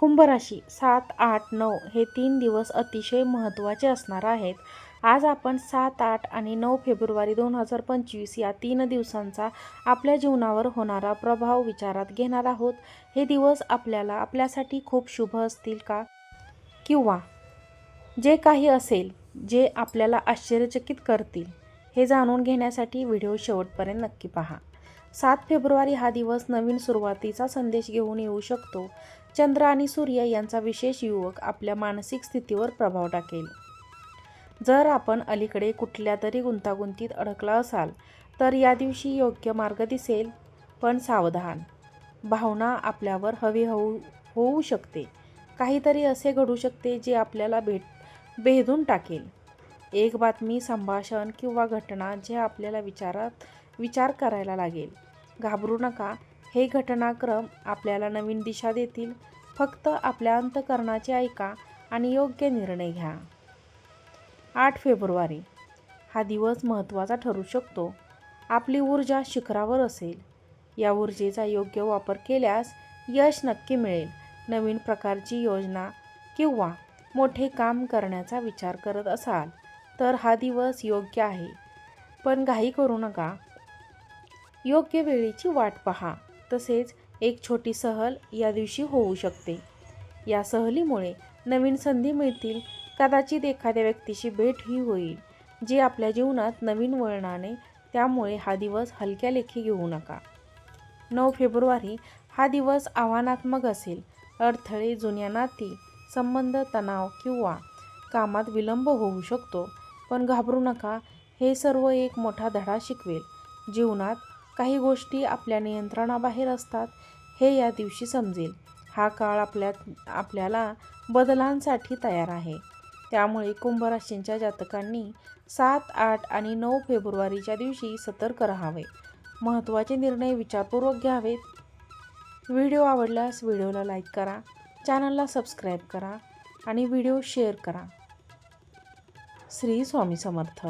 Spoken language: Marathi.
कुंभराशी सात आठ नऊ हे तीन दिवस अतिशय महत्त्वाचे असणार आहेत. आज आपण सात आठ आणि नऊ फेब्रुवारी दोन हजार पंचवीस या तीन दिवसांचा आपल्या जीवनावर होणारा प्रभाव विचारात घेणार आहोत. हे दिवस आपल्याला आपल्यासाठी खूप शुभ असतील का? किंवा जे काही असेल जे आपल्याला आश्चर्यचकित करतील हे जाणून घेण्यासाठी व्हिडिओ शेवटपर्यंत नक्की पहा. सात फेब्रुवारी हा दिवस नवीन सुरुवातीचा संदेश घेऊन येऊ शकतो. चंद्र आणि सूर्य यांचा विशेष युवक आपल्या मानसिक स्थितीवर प्रभाव टाकेल. जर आपण अलीकडे कुठल्या तरी गुंतागुंतीत अडकला असाल तर या दिवशी योग्य मार्ग दिसेल. पण सावधान. भावना आपल्यावर हवी होऊ होऊ शकते. काहीतरी असे घडू शकते जे आपल्याला भेट भेदून टाकेल. एक बातमी संभाषण किंवा घटना जे आपल्याला विचारात विचार करायला लागेल. घाबरू नका. हे घटनाक्रम आपल्याला नवीन दिशा देतील. फक्त आपल्या अंतकरणाचे ऐका आणि योग्य निर्णय घ्या. आठ फेब्रुवारी. हा दिवस महत्त्वाचा ठरू शकतो. आपली ऊर्जा शिखरावर असेल. या ऊर्जेचा योग्य वापर केल्यास यश नक्की मिळेल. नवीन प्रकारची योजना किंवा मोठे काम करण्याचा विचार करत असाल तर हा दिवस योग्य आहे. पण घाई करू नका. योग्य वेळेची वाट पहा. तसेच एक छोटी सहल या दिवशी होऊ शकते. या सहलीमुळे नवीन संधी मिळतील. कदाचित एखाद्या व्यक्तीशी भेटही होईल जी आपल्या जीवनात नवीन वळणाने त्यामुळे हा दिवस हलक्या लेखी घेऊ नका. नऊ फेब्रुवारी हा दिवस आव्हानात्मक असेल. अडथळे जुन्या नाती संबंध तणाव किंवा कामात विलंब होऊ शकतो. पण घाबरू नका हे सर्व एक मोठा धडा शिकवेल. जीवनात काही गोष्टी आपल्या नियंत्रणाबाहेर असतात हे या दिवशी समजेल. हा काळ आपल्या आपल्याला बदलांसाठी तयार आहे. त्यामुळे कुंभ राशींच्या जातकांनी सात आठ आणि नऊ फेब्रुवारीच्या दिवशी सतर्क राहावे. महत्त्वाचे निर्णय विचारपूर्वक घ्यावेत. व्हिडिओ आवडल्यास व्हिडिओला लाईक करा चॅनलला सबस्क्राईब करा आणि व्हिडिओ शेअर करा. श्री स्वामी समर्थ.